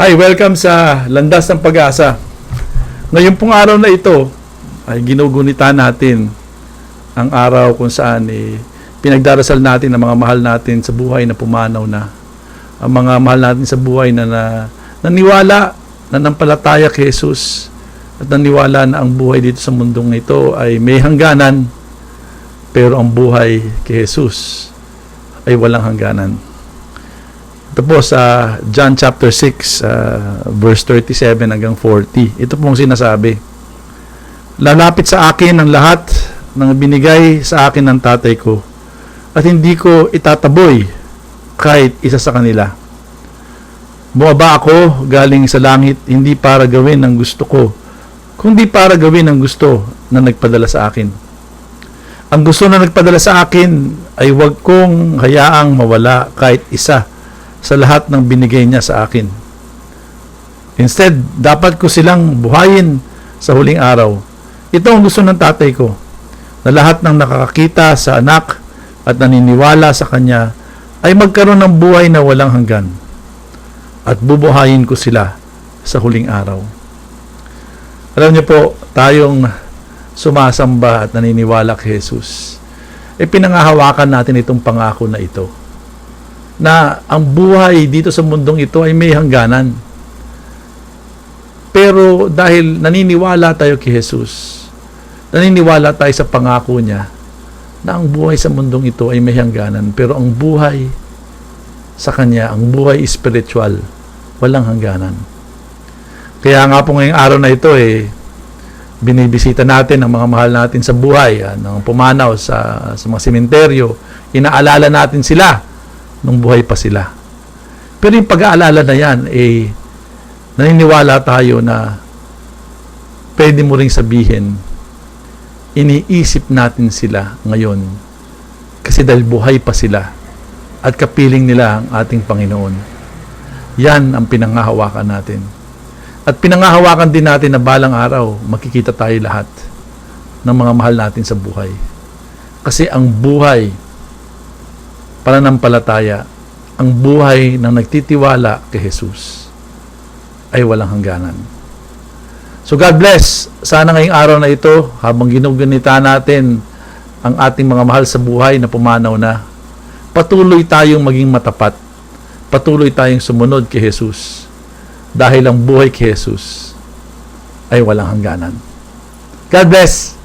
Hi, welcome sa Landas ng Pag-asa. Ngayon pong araw na ito ay ginugunita natin ang araw kung saan eh, pinagdarasal natin ang mga mahal natin sa buhay na pumanaw na. Ang mga mahal natin sa buhay na, na naniwala, nanampalataya kay Jesus at naniwala na ang buhay dito sa mundong ito ay may hangganan pero ang buhay kay Jesus ay walang hangganan. Po sa John chapter 6 uh, verse 37 hanggang 40. Ito pong sinasabi. Lalapit sa akin ang lahat ng binigay sa akin ng tatay ko at hindi ko itataboy kahit isa sa kanila. Bumaba ako galing sa langit hindi para gawin ang gusto ko kundi para gawin ang gusto na nagpadala sa akin. Ang gusto na nagpadala sa akin ay huwag kong hayaang mawala kahit isa sa lahat ng binigay niya sa akin. Instead, dapat ko silang buhayin sa huling araw. Ito ang gusto ng tatay ko, na lahat ng nakakakita sa anak at naniniwala sa kanya ay magkaroon ng buhay na walang hanggan. At bubuhayin ko sila sa huling araw. Alam niyo po, tayong sumasamba at naniniwala kay Jesus, e pinangahawakan natin itong pangako na ito na ang buhay dito sa mundong ito ay may hangganan. Pero dahil naniniwala tayo kay Jesus, naniniwala tayo sa pangako niya na ang buhay sa mundong ito ay may hangganan. Pero ang buhay sa Kanya, ang buhay spiritual, walang hangganan. Kaya nga po ngayong araw na ito eh, binibisita natin ang mga mahal natin sa buhay, ah, ng pumanaw sa, sa mga sementeryo, inaalala natin sila nung buhay pa sila. Pero yung pag-aalala na yan, eh, naniniwala tayo na pwede mo ring sabihin, iniisip natin sila ngayon kasi dahil buhay pa sila at kapiling nila ang ating Panginoon. Yan ang pinangahawakan natin. At pinangahawakan din natin na balang araw, makikita tayo lahat ng mga mahal natin sa buhay. Kasi ang buhay pananampalataya, ang buhay ng nagtitiwala kay Jesus ay walang hangganan. So God bless. Sana ngayong araw na ito, habang ginugunita natin ang ating mga mahal sa buhay na pumanaw na, patuloy tayong maging matapat. Patuloy tayong sumunod kay Jesus. Dahil ang buhay kay Jesus ay walang hangganan. God bless.